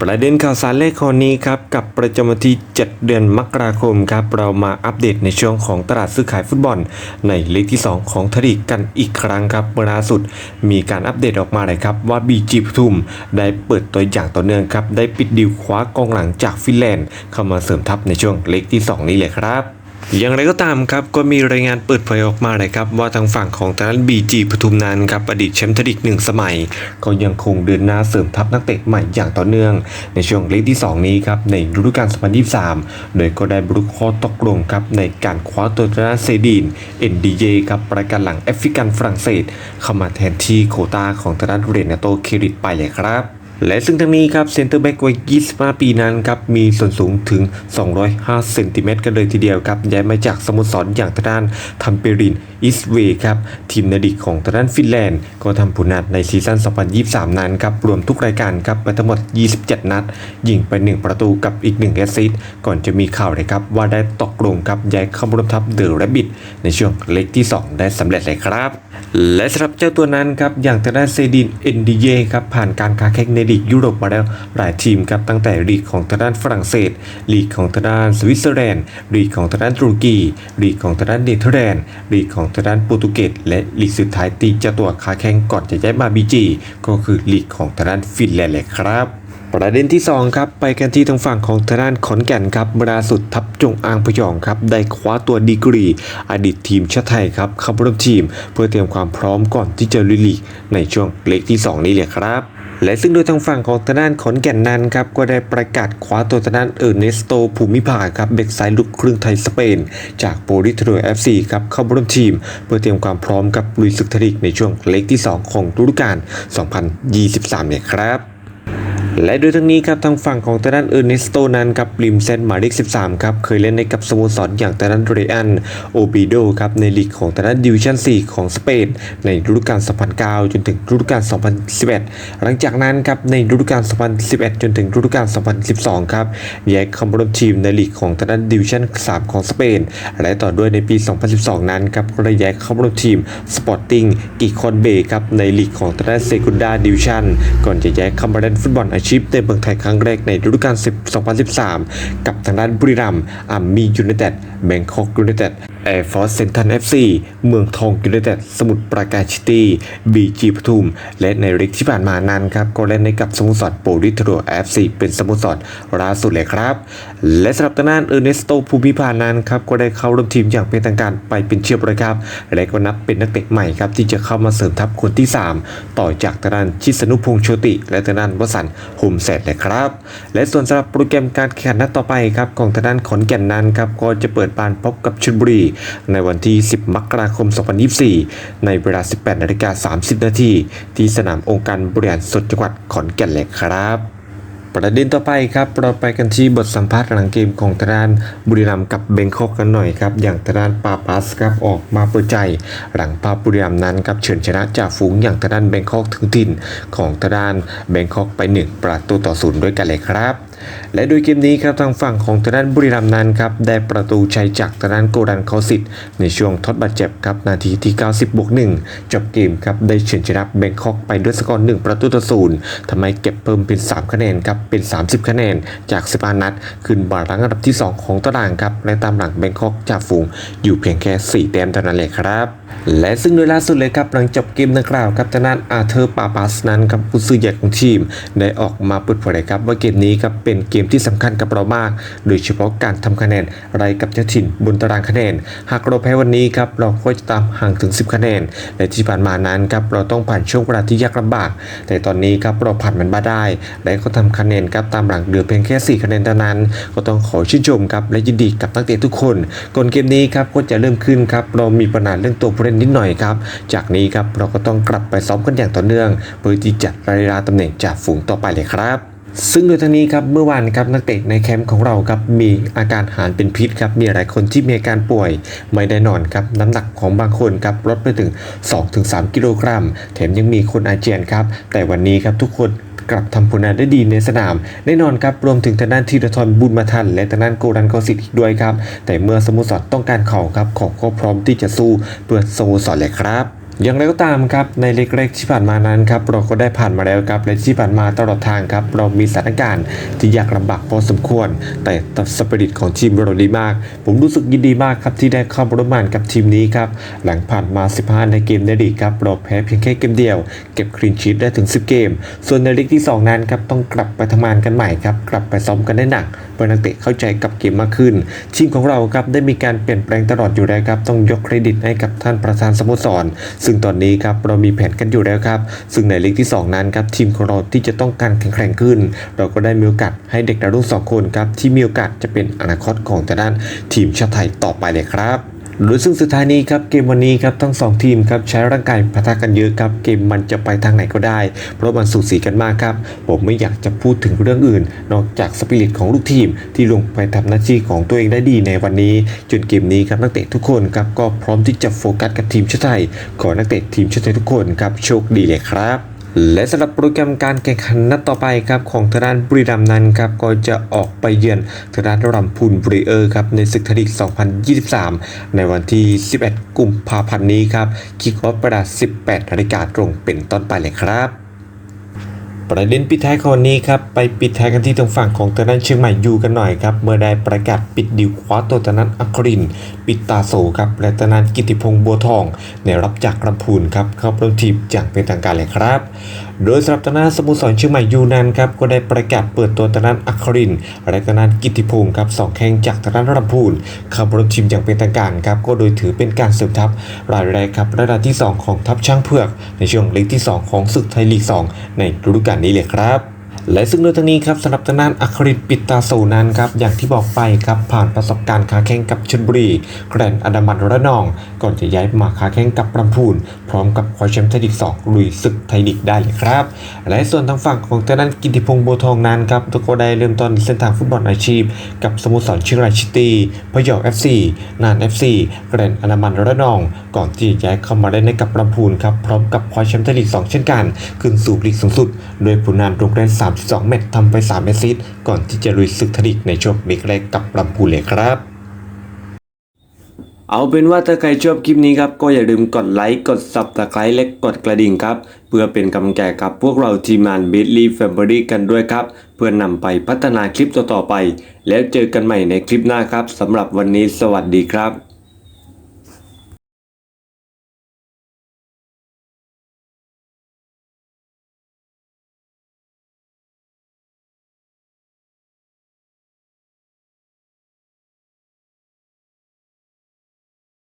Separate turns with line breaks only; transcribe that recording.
ประเด็นข่าวสารเลขคอนี้ครับกับประจำวันที่ 7 เดือนมกราคมครับเรามาอัปเดตในช่วงของตลาดซื้อขายฟุตบอล ในเลกที่ 2 ของทลีกกันอีกครั้งครับเมื่อล่าสุด มีการอัปเดตออกมาเลยครับว่าบีจีปทุมได้เปิดตัวอย่างต่อเนื่องครับได้ปิดดีลคว้ากองหลังจากฟินแลนด์เข้ามาเสริมทัพในช่วงเลกที่ 2 นี้เลยครับ อย่างไรก็ตามครับก็มีรายงานเปิดเผยออกมาเลยครับว่าทางฝั่งของทางด้านบีจีปทุมนันครับอดีตแชมป์ทลีกหนึ่งสมัย ก็ยังคงเดินหน้าเสริมทัพนักเตะใหม่อย่างต่อเนื่อง ในช่วงเลขที่ 2 นี้ครับในฤดูกาล 2023 โดยก็ได้บรุกข้อตกลงครับในการคว้าตัวทางด้านเซดีน NDJ ครับประกันหลังแอฟริกันฝรั่งเศส เข้ามาแทนที่โควตาของทางด้านเรนโตเคริตไปเลยครับ และซึ่งทั้งนี้ครับเซนเตอร์แบ็กวัย 25 ปีนั้นครับมีส่วนสูงถึง 205 เซนติเมตรกันเลยทีเดียวครับย้ายมาจากสโมสรอย่างทางด้านทัมเปรินอิสเวครับทีมนาดิกของทางด้านฟินแลนด์ ก็ทำผลงานในซีซั่น 2023 นั้นครับรวมทุกรายการครับไปทั้งหมด 27 นัด ยิงไป 1 ประตูกับอีก 1 แอสซิสต์ก่อนจะมีข่าวเลยครับว่าได้ตกลงกับย้ายเข้าร่วมทัพเดอะแรบบิทในช่วงเล็กที่ 2 ได้สำเร็จเลยครับ และสำหรับเจ้าตัวนั้นครับอย่างทางด้านเซดินเอ็นดีเยครับผ่านการค้าแข่งในดลีกยุโรปมาแล้วหลายทีมครับตั้งแต่ลีกของทางด้านฝรั่งเศสลีกของทางด้านสวิตเซอร์แลนด์ลีกของทางด้านตุรกีลีกของทางด้านเนเธอร์แลนด์ลีกของทางด้านโปรตุเกสและลีกสุดท้ายตีเจ้าตัวค้าแข่งก่อนจะย้ายมาบีจีก็คือลีกของทางด้านฟินแลนด์เลยครับประเด็นที่2ครับไปกันที่ทางฝั่งของทางด้านขอนแก่นครับเวลาสุดทัพจงอางพยองครับได้คว้าตัวดีกรี อดีตทีมชาติไทยครับเข้าร่วมทีม เพื่อเตรียมความพร้อมก่อนที่จะลุยลีกในช่วงเล็กที่ 2 นี้เลยครับ และซึ่งโดยทางฝั่งของทางด้านขอนแก่นนั้นครับก็ได้ประกาศคว้าตัวทางด้านเออร์เนสโตภูมิภาครับเบ็กไซด์ลูกครึ่งไทยสเปน จากโปริทโรเอฟซีครับเข้าร่วมทีม เพื่อเตรียมความพร้อมกับลุยศึกทลีกในช่วงเล็กที่ 2 ของฤดูกาล2023เนี่ยครับ และโดยทั้งนี้ครับทางฝั่งของทางด้านเออร์เนสโตนั้นครับริมเส้นหมายเลข 13 ครับ เคยเล่นในกับสโมสรอย่างทางด้านเรอันโอบิโดครับในลีกของทางด้านดิวิชั่น 4 ของสเปนในฤดูกาล 2009 จนถึงฤดูกาล 2011 หลังจากนั้นครับในฤดูกาล 2011 จนถึงฤดูกาล 2012 ครับแยกเข้ามาร่วมทีมในลีกของทางด้านดิวิชั่น 3 ของสเปน และต่อด้วยในปี 2012 นั้นครับก็ได้แยกเข้ามาร่วมทีมสปอร์ติ้งกิคอนเบครับในลีกของทางด้านเซกุนดาดิวิชั่นก่อนจะแยกเข้ามาเล่นฟุตบอลอาชีพในเมืองไทยครั้งแรกในฤดูกาล10 2013 กับทางด้านบุรีรัมย์อาร์มี่ยูไนเต็ดแบงคอกยูไนเต็ด แอร์ฟอร์สเซนทันเอฟซีเมืองทองยูไนเต็ดสมุทรปราการซิตี้บีจีปทุม และในฤกที่ผ่านมานั้นครับ ก็เล่นในกับสโมสรโปลิทโรเอฟซีเป็นสโมสรล่าสุดเลยครับ และสำหรับทางด้านเออร์เนสโตภูมิพานั้นครับ ก็ได้เข้าร่วมทีมอย่างเป็นทางการไปเป็นเชียบเลยครับ และก็นับเป็นนักเตะใหม่ครับ ที่จะเข้ามาเสริมทัพคนที่ 3 ต่อจากทางด้านชิสนุพงษ์โชติ และทางด้านวสันต์โฮมเซตเลยครับ และส่วนสำหรับโปรแกรมการแข่งขันนัดต่อไปครับของทางด้านขอนแก่นนั้นครับก็จะเปิดบานพบกับชลบุรีในวันที่ 10 มกราคม 2024 ในเวลา 18นาฬิกา30 นาทีที่สนามองค์การบริหารส่วนจังหวัดขอนแก่นเลยครับ ประเด็นต่อไปครับเราไปกันที่บทสัมภาษณ์หลังเกมของทางด้านบุรีรัมย์กับเบงคอกกันหน่อยครับ อย่างทางด้านปาปัสครับออกมาเปิดใจ หลังภาพบุรีรัมย์นั้นครับเฉินชนะจากฝูงอย่างทางด้านเบงคอกถึงถิ่นของทางด้านเบงคอกไปหนึ่งประตูต่อศูนย์ด้วยกันเลยครับและโดยเกมนี้ครับทางฝั่งของทางด้านบุรีรัมย์นั้นครับได้ประตูชัยจากทางด้านโกดันเขาสิทธิ์ในช่วงทดบาดเจ็บครับนาทีที่ 90บวก1จบเกมครับได้เฉินชนะเบงคอกไปด้วยสกอร์1ประตูต่อศูนย์ทำให้เก็บเพิ่มเป็น 3 คะแนนครับเป็น 30 คะแนนจาก 15 นัด ขึ้นบารังอันดับที่ 2 ของตารางครับ และตามหลังเบงคอกจากฝูงอยู่เพียงแค่ 4 แต้มเท่านั้นเลยครับ และซึ่งโดยล่าสุดเลยครับ หลังจบเกมดังกล่าวครับทางด้านอาเธอร์ปาปัสนั้นครับผู้ซื้อใหญ่ของทีม ได้ออกมาเปิดเผยครับว่าเกมนี้ครับเป็นเกมที่สำคัญกับเรามาก โดยเฉพาะการทำคะแนนไรกับเจ้าถิ่นบนตารางคะแนน หากเราแพ้วันนี้ครับเราก็จะตามห่างถึง 10 คะแนนและที่ผ่านมานั้นครับเราต้องผ่านช่วงเวลาที่ยากลำบาก แต่ตอนนี้ครับเราผ่านมันมาได้ และก็ทำคะแนนครับตามหลังเหลือเพียงแค่ 4 คะแนนเท่านั้น ก็ต้องขอชื่นชมครับและยินดีกับนักเตะทุกคนก่อนเกมนี้ครับก็จะเริ่มขึ้นครับเรามีปัญหาเรื่องตัวผู้เล่นนิดหน่อยครับจากนี้ครับเราก็ต้องกลับไปซ้อมกันอย่างต่อเนื่องเพื่อที่จะระยะตำแหน่งจากฝูงต่อไปเลยครับซึ่งโดยทางนี้ครับเมื่อวานครับนักเตะในแคมป์ของเราครับมีอาการหารเป็นพิษครับมีหลายคนที่มีอาการป่วย ไม่ได้นอนครับน้ำหนักของบางคนครับลดไปถึง 2-3 กิโลกรัม แถมยังมีคนอาเจียนครับแต่วันนี้ครับทุกคน กลับทำผลงานได้ดีในสนาม แน่นอนครับรวมถึงทางด้านธีรทรบุญมาทัน และทางด้านโกรันกอสิทธิ์อีกด้วยครับ แต่เมื่อสโมสรต้องการเขาครับเขาก็พร้อมที่จะสู้เพื่อสโมสรเลยครับ อย่างไรก็ตามครับในเล็กๆที่ผ่านมานั้นครับเราก็ได้ผ่านมาแล้วครับและที่ผ่านมาตลอดทางครับเรามีสถานการณ์ที่ยากลำบากพอสมควร แต่สปิริตของทีมเราดีมาก ผมรู้สึกยินดีมากครับที่ได้เข้าร่วมงานกับทีมนี้ครับหลังผ่านมา 15 ในเกมในลีกครับเราแพ้เพียงแค่เกมเดียว เก็บคลีนชีตได้ถึง 10 เกม ส่วนในลีกที่ 2 นั้นครับต้องกลับไปทำงานกันใหม่ครับกลับไปซ้อมกันได้หนักเพื่อนักเตะเข้าใจกับเกมมากขึ้น ทีมของเราครับได้มีการเปลี่ยนแปลงตลอดอยู่แล้วครับต้องยกเครดิตให้กับท่านประธานสโมสรซึ่งตอนนี้ครับเรามีแผนกันอยู่แล้วครับ ซึ่งในลีกที่ 2 นั้นครับทีมของเราที่จะต้องการแข็งแกร่งขึ้น เราก็ได้มีโอกาสให้เด็กดาวรุ่งสองคนครับที่มีโอกาสจะเป็นอนาคตของแต่ด้านทีมชาติไทยต่อไปเลยครับ หรือซึ่งสุดท้ายนี้ครับเกมวันนี้ครับทั้งสองทีมครับใช้ร่างกายปะทะกันเยอะครับเกมมันจะไปทางไหนก็ได้ เพราะมันสูสีกันมากครับ ผมไม่อยากจะพูดถึงเรื่องอื่น นอกจากสปิริตของลูกทีม ที่ลงไปทำหน้าที่ของตัวเองได้ดีในวันนี้ จนเกมนี้ครับนักเตะทุกคนครับก็พร้อมที่จะโฟกัสกับทีมชาติไทยขอนักเตะทีมชาติไทยทุกคนครับโชคดีเลยครับ และสำหรับโปรแกรมการแข่งขันนัดต่อไปครับของทางด้านบุรีรัมย์นั้นครับก็จะออกไปเยือนทางด้านรัมพูนบุรีเออร์ครับในศึกไทยลีก 2023 ในวันที่ 11 กุมภาพันธ์นี้ครับคิกออฟเวลา 18นาฬิกาตรงเป็นต้นไปเลยครับ ประเด็นปิดท้ายคนนี้ครับไปปิดท้ายกันที่ตรงฝั่งของตะนั้นเชียงใหม่ยูกันหน่อยครับเมื่อได้ประกาศปิดดิวคว้าตัวตะนั้นอัคริน ปิดตาโสครับและตะนั้นกิติพงษ์บัวทอง ในรับจากลำพูนครับเข้าร่วมทีมอย่างเป็นทางการเลยครับโดยสำหรับตะนั้นสโมสรเชียงใหม่ยูนันครับก็ได้ประกาศเปิดตัวตะนั้นอัครินและตะนั้นกิติพงศ์ครับสองแข่งจากตะนั้นรำพูนเข้าร่วมทีมอย่างเป็นทางการครับก็โดยถือเป็นการเสริมทัพรายแรกครับระดับที่สองของทัพช้างเผือก ในช่วงลีกที่สองของศึกไทยลีกสองในฤดูกาลนี้เลยครับ และซึ่งโดยทางนี้ครับสำหรับทางด้านอัครินปิตาโซนั้นครับอย่างที่บอกไปครับผ่านประสบการณ์ค้าแข่งกับชลบุรีแกรนด์อันดามันระนอง ก่อนจะย้ายมาค้าแข่งกับลำพูน พร้อมกับคว้าแชมป์ไทยลีกสองลุยศึกไทยลีกได้เลยครับ และส่วนทางฝั่งของทางด้านกิติพงษ์โบวทองนั้นครับตัวก็ได้เริ่มต้นเส้นทางฟุตบอลอาชีพ กับสโมสรเชียงรายซิตี้พะเยาเอฟซีนานเอฟซีแกรนด์อันดามันระนอง ก่อนที่จะย้ายเข้ามาได้ในกับลำพูนครับพร้อมกับคว้าแชมป์ไทยลีกสองเช่นกัน ขึ้นสู่ลีกสูงสุด โดยผลงานลงเล่น32 เม็ดทำไป3แอสซิสต์ก่อนที่จะลุยศึกทยลีกในช่วงลีกแรกกับลำพูเลยครับ เอาเป็นว่าถ้าใครชอบคลิปนี้ครับ ก็อย่าลืมกดไลค์ กด subscribe และกดกระดิ่งครับ เพื่อเป็นกำลังใจกับพวกเราทีมงาน b i t l y Family กันด้วยครับ เพื่อนนำไปพัฒนาคลิปต่อๆไป แล้วเจอกันใหม่ในคลิปหน้าครับสำหรับวันนี้สวัสดีครับ